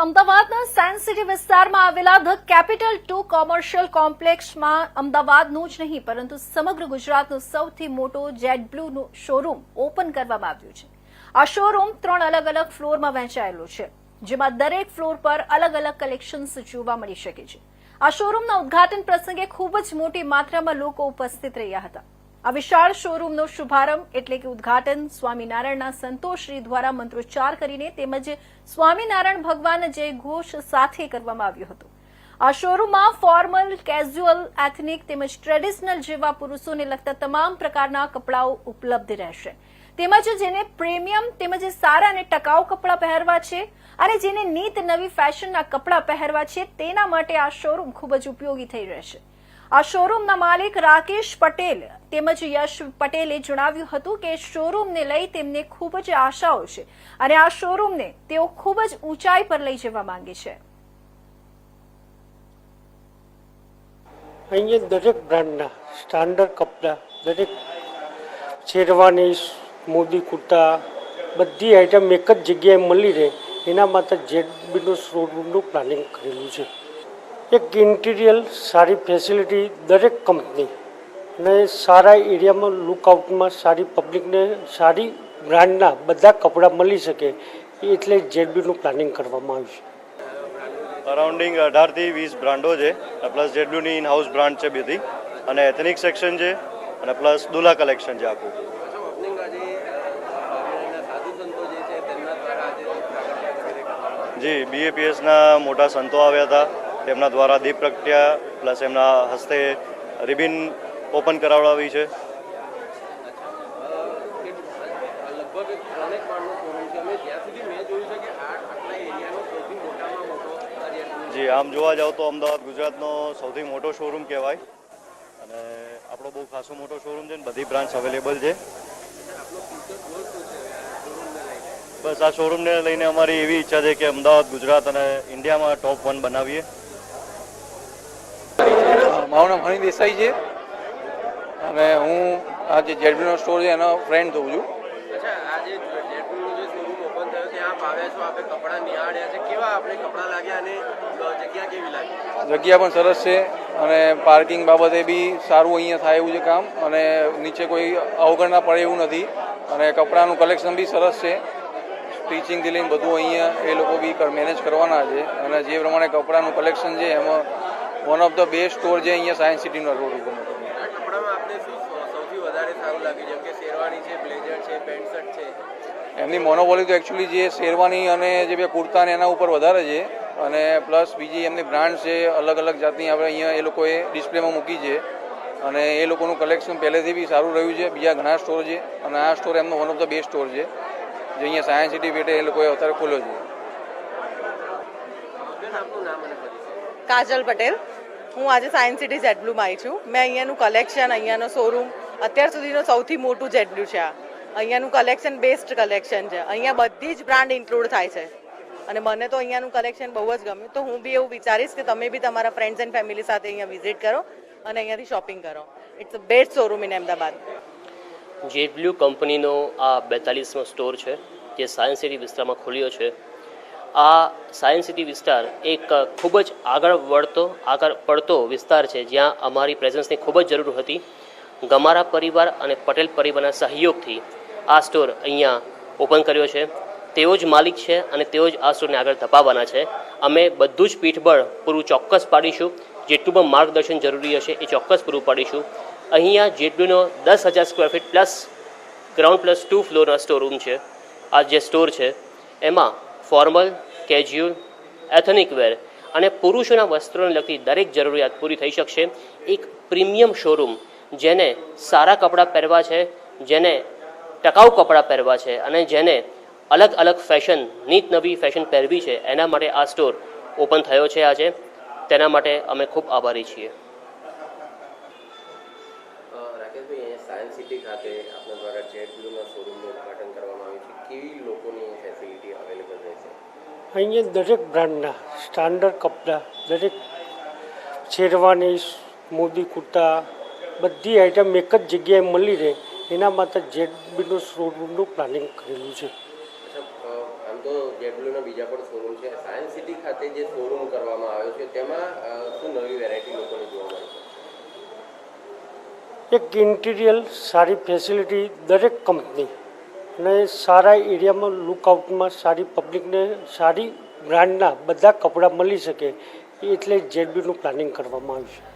અમદાવાદના science city વિસ્તારમાં આવેલા ધ કેપિટલ ટુ કોમર્શિયલ કોમ્પ્લેક્ષમાં અમદાવાદનું જ નહીં, પરંતુ સમગ્ર ગુજરાતનો સૌથી મોટો જેટ બ્લુનું શોરૂમ ઓપન કરવામાં આવ્યું છે. આ શોરૂમ ત્રણ અલગ અલગ ફ્લોરમાં વહેંચાયેલો છે, જેમાં દરેક ફ્લોર પર અલગ અલગ કલેક્શન્સ જોવા મળી શકે છે. આ શોરૂમના ઉદઘાટન પ્રસંગે ખૂબ જ મોટી માત્રામાં લોકો ઉપસ્થિત રહ્યા હતા. આ વિશાળ શોરૂમનો શુભારંભ એટલે કે ઉદ્ઘાટન સ્વામિનારાયણના સંતોષશ્રી દ્વારા મંત્રોચ્ચાર કરીને તેમજ સ્વામિનારાયણ ભગવાન જય ઘોષ સાથે કરવામાં આવ્યું હતું. આ શોરૂમમાં ફોર્મલ કેઝ્યુઅલ એથનિક તેમજ ટ્રેડિશનલ જેવા પુરુષોને લગતા તમામ પ્રકારના કપડાઓ ઉપલબ્ધ રહેશે. તેમજ જેને પ્રીમિયમ તેમજ સારા અને ટકાઉ કપડાં પહેરવા છે અને જેને નીત નવી ફેશનના કપડાં પહેરવા છે તેના માટે આ શોરૂમ ખૂબ જ ઉપયોગી થઈ રહેશે. આ શોરૂમના માલિક રાકેશ પટેલ તેમજ યશ પટેલે જણાવ્યું હતું કે શોરૂમને લઈ તેમને ખૂબ જ આશાઓ છે અને આ શોરૂમને તેઓ ખૂબ જ ઊંચાઈ પર લઈ જવા માંગે છે. અહીંયા દરેક બ્રાન્ડના, સ્ટાન્ડર્ડ કપડાં, દરેક શેરવાની, મોદી કુર્તા, બધી આઈટમ એક જ જગ્યાએ મળી રહે, એના માટે જેડબીનું શોરૂમનું પ્લાનિંગ કરેલું છે. એક ઇન્ટિરિયર સારી ફેસિલિટી દરેક કંપની અને સારા એરિયામાં લુકઆઉટમાં સારી પબ્લિકને સારી બ્રાન્ડના બધા કપડાં મળી શકે એટલે જેડબીનું પ્લાનિંગ કરવામાં આવ્યું છે. અરાઉન્ડિંગ અઢારથી વીસ બ્રાન્ડો છે પ્લસ જેડબીની ઇન હાઉસ બ્રાન્ડ છે બધી અને એથનિક સેક્શન છે, અને પ્લસ દુલા કલેક્શન છે આખું. જી બીએપીએસના મોટા સંતો આવ્યા હતા. તેમના દ્વારા દીપ પ્રગટ્યા, પ્લસ એમના હસ્તે રિબિન ઓપન કરાવડાવી છે. જે, આમ જોવા જાવ તો અમદાવાદ ગુજરાતનો સૌથી મોટો શોરૂમ કહેવાય. અને આપણો બહુ ખાસો મોટો શોરૂમ છે ને, બધી બ્રાન્ચ અવેલેબલ છે. બસ, આ શોરૂમને લઈને અમારી એવી ઈચ્છા છે કે અમદાવાદ, ગુજરાત અને ઇન્ડિયામાં ટોપ વન બનાવીએ. મારું નામ હની દેસાઈ છે. અને હું આ જે જેડબીનો સ્ટોર છે એનો ફ્રેન્ડ થઉં છું. જગ્યા પણ સરસ છે અને પાર્કિંગ બાબતે બી સારું અહીંયા થાય એવું છે કામ. અને નીચે કોઈ અવગણના પડે એવું નથી. અને કપડાનું કલેક્શન બી સરસ છે. સ્ટિચિંગથી લઈને બધું અહીંયા એ લોકો બી મેનેજ કરવાના છે. અને જે પ્રમાણે કપડાનું કલેક્શન છે એમાં one of the best store છે અહીંયા સાયન્સ સિટીના રોડ ઉપર. આ કપડામાં આપને શું સૌ- સૌથી વધારે સારું લાગ્યું જેમ શેરવાની છે બ્લેઝર છે પેન્ટ છે. એમની મોનોપોલી તો એકચ્યુઅલી જે શેરવાની અને જે બે કુર્તા ને એના ઉપર વધારે છે. અને પ્લસ બીજી એમની બ્રાન્ડ છે અલગ અલગ જાતની આપણે અહીંયા એ લોકોએ ડિસ્પ્લેમાં મૂકી છે. અને એ લોકોનું કલેક્શન પહેલેથી બી સારું રહ્યું છે. બીજા ઘણા સ્ટોર છે. અને આ સ્ટોર એમનો one of the best store છે. જે અહીંયા સાયન્સ સિટી પેટે એ લોકોએ અત્યારે ખોલ્યો છે. બેન આપનું નામ અને પરિચય? કાજલ પટેલ. હું આજે સાયન્સ સિટી જેટબ્લુમાં આવી છું. મેં અહીંયાનું કલેક્શન અહીંયાનો શોરૂમ અત્યાર સુધીનો સૌથી મોટું જેટબ્લુ છે આ. અહીંયાનું કલેક્શન બેસ્ટ કલેક્શન છે. અહીંયા બધી જ બ્રાન્ડ ઇન્ક્લુડ થાય છે. અને મને તો અહીંયાનું કલેક્શન બહુ જ ગમ્યું. તો હું બી એવું વિચારીશ કે તમે બી તમારા ફ્રેન્ડ્સ એન્ડ ફેમિલી સાથે અહીંયા વિઝિટ કરો અને અહીંયાથી શોપિંગ કરો. It's a best showroom in Ahmedabad. Jade Blue કંપનીનો આ બેતાલીસમો સ્ટોર છે, જે સાયન્સ સિટી વિસ્તારમાં ખુલ્યો છે. આ સાયન્સ સિટી વિસ્તાર એક ખૂબ જ આગળ વળતો, આગળ પડતો વિસ્તાર છે, જ્યાં અમારી પ્રેઝન્સની ખૂબ જ જરૂર હતી. ગમારા પરિવાર અને પટેલ પરિવારના સહયોગથી આ સ્ટોર અહીંયા ઓપન કર્યો છે. તેઓ જ માલિક છે અને તેઓ જ આ સ્ટોરને આગળ ધપાવવાના છે. અમે બધું જ પીઠબળ પૂરું ચોક્કસ પાડીશું. જેટલું પણ માર્ગદર્શન જરૂરી હશે એ ચોક્કસ પૂરું પાડીશું. અહીંયા જેટલુંનો દસ હજાર square feet plus ground plus two ફ્લોરના store room છે. આ જે સ્ટોર છે, એમાં ફોર્મલ, કેજ્યુઅલ, એથનિક વેર અને પુરુષોના વસ્ત્રોને લગતી દરેક જરૂરિયાત પૂરી થઈ શકશે. એક પ્રીમિયમ શોરૂમ જેને સારા કપડાં પહેરવા છે, જેને ટકાઉ કપડાં પહેરવા છે અને જેને અલગ અલગ ફેશન, નીત નવી ફેશન પહેરવી છે, એના માટે આ સ્ટોર ઓપન થયો છે આજે. તેના માટે અમે ખૂબ આભારી છીએ. સાયન્સ સિટી ખાતે આપણા દ્વારા જેટ બ્લુના શોરૂમનું ઉદઘાટન કરવામાં આવ્યું છે. કેવી રહેશે અહીંયા દરેક બ્રાન્ડના સ્ટાન્ડર્ડ કપડાં દરેક શેરવાની મોદી કુર્તા બધી આઈટમ એક જ જગ્યાએ મળી રહે એના માટે જેડબીનું શોરૂમનું પ્લાનિંગ કરેલું છે અચ્છા અ, આમ તો જેટલુના બીજા પણ શોરૂમ છે સાયન્સ સિટી ખાતે જે શોરૂમ કરવામાં આવ્યો છે તેમાં અ, શું નવી વેરાયટી લોકોને જોવા મળે છે? એક ઇન્ટિરિયર સારી ફેસિલિટી દરેક કંપની અને સારા એરિયામાં લુકઆઉટમાં સારી પબ્લિકને સારી બ્રાન્ડના બધા કપડાં મળી શકે, એટલે જેડબીનું પ્લાનિંગ કરવામાં આવ્યું છે